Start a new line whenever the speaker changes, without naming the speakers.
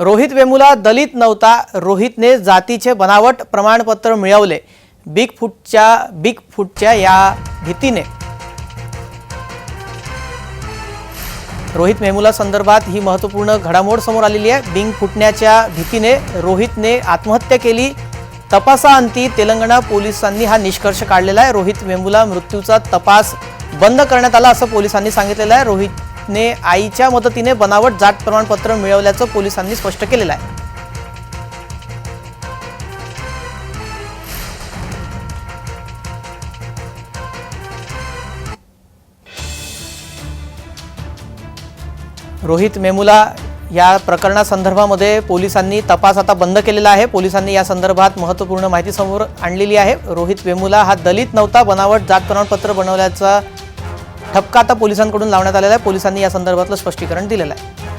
रोहित वेमुला दलित नव्हता. रोहितने जातीचे बनावट प्रमाणपत्र मिळवले. बिग फूटच्या बिग फूटच्या या भीतीने. रोहित वेमुला संदर्भात ही महत्त्वपूर्ण घडामोड समोर आलेली आहे. बिंग फुटण्याच्या भीतीने रोहितने आत्महत्या केली. तपासाअंती तेलंगणा पोलिसांनी हा निष्कर्ष काढलेला आहे. रोहित वेमुला मृत्यूचा तपास बंद करण्यात आला असं पोलिसांनी सांगितलेलं आहे. रोहित ने आईच्या मदतीने बनावट जात प्रमाणपत्र मिळवल्याचं पोलिसांनी स्पष्ट केलेलं आहे. रोहित मेमुला या प्रकरणासंदर्भामध्ये पोलिसांनी तपास आता बंद केलेला आहे. पोलिसांनी या संदर्भात महत्त्वपूर्ण माहिती समोर आणलेली आहे. रोहित वेमुला हा दलित नव्हता. बनावट जात प्रमाणपत्र बनवल्याचा ठपका आता पोलिसांकडून लावण्यात आलेला आहे. पोलिसांनी या संदर्भातलं स्पष्टीकरण दिलेलं आहे.